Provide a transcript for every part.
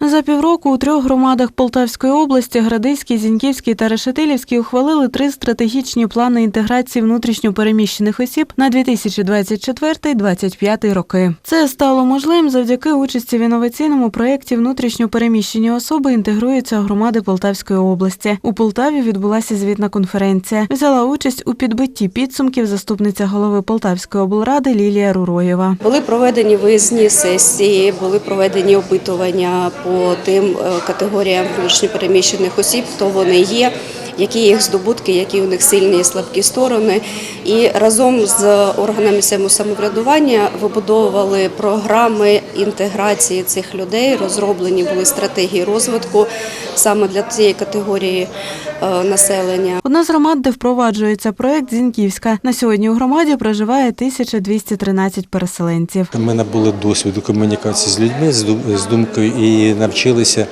За півроку у трьох громадах Полтавської області Градиській, Зіньківській та Решетилівській ухвалили три стратегічні плани інтеграції внутрішньопереміщених осіб на 2024-2025 роки. Це стало можливим завдяки участі в інноваційному проєкті внутрішньопереміщені особи інтегруються громади Полтавської області. У Полтаві відбулася звітна конференція. Взяла участь у підбитті підсумків заступниця голови Полтавської облради Лілія Руроєва. Були проведені виїзні сесії, були проведені опитування по тим е, категоріям внутрішньопереміщених осіб, хто вони є, які їх здобутки, які у них сильні і слабкі сторони. І разом з органами місцевого самоврядування вибудовували програми інтеграції цих людей. Розроблені були стратегії розвитку саме для цієї категорії е, населення. Одна з громад, де впроваджується проект Зіньківська. На сьогодні у громаді проживає 1213 переселенців. Ми набули досвіду комунікації з людьми з думкою і навчилися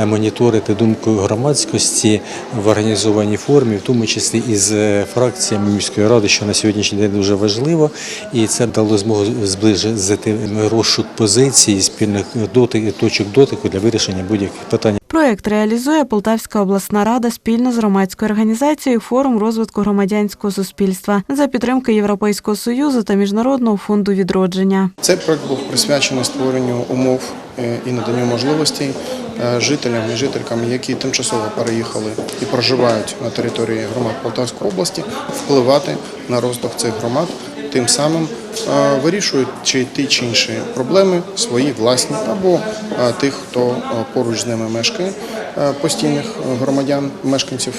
е, моніторити думку громадськості в організованій формі, в тому числі із е, фракціями міської ради, що на сьогоднішній день дуже важливо, і це дало змогу зблизити розшук позицій, спільних доти- точок дотику для вирішення будь-яких питань. Проект реалізує Полтавська обласна рада спільно з громадською організацією Форум розвитку громадянського суспільства за підтримки Європейського союзу та Міжнародного фонду відродження. Цей проект був присвячений створенню умов е, і наданню можливостей жителям і жителькам, які тимчасово переїхали і проживають на території громад Полтавської області, впливати на розвиток цих громад, тим самим е, вирішуючи ті чи інші проблеми, свої власні або тих, хто поруч з ними мешкає, постійних громадян, мешканців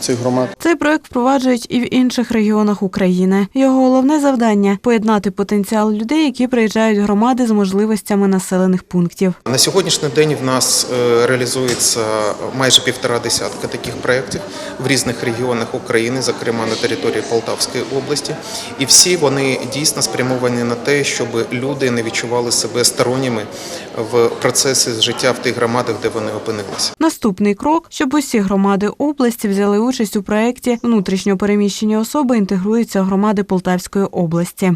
цих громад. Цей проект впроваджують і в інших регіонах України. Його головне завдання поєднати потенціал людей, які приїжджають в громади з можливостями населених пунктів. На сьогоднішній день в нас е, реалізується майже півтора десятка таких проєктів в різних регіонах України, зокрема на території Полтавської області. І всі вони дійсно спрямовані на те, щоб люди не відчували себе сторонніми в процесі життя в тих громадах, де вони опинилися. Наступний крок, щоб усі громади області взяли участь у проєкті внутрішньо переміщені особи інтегруються громади Полтавської області.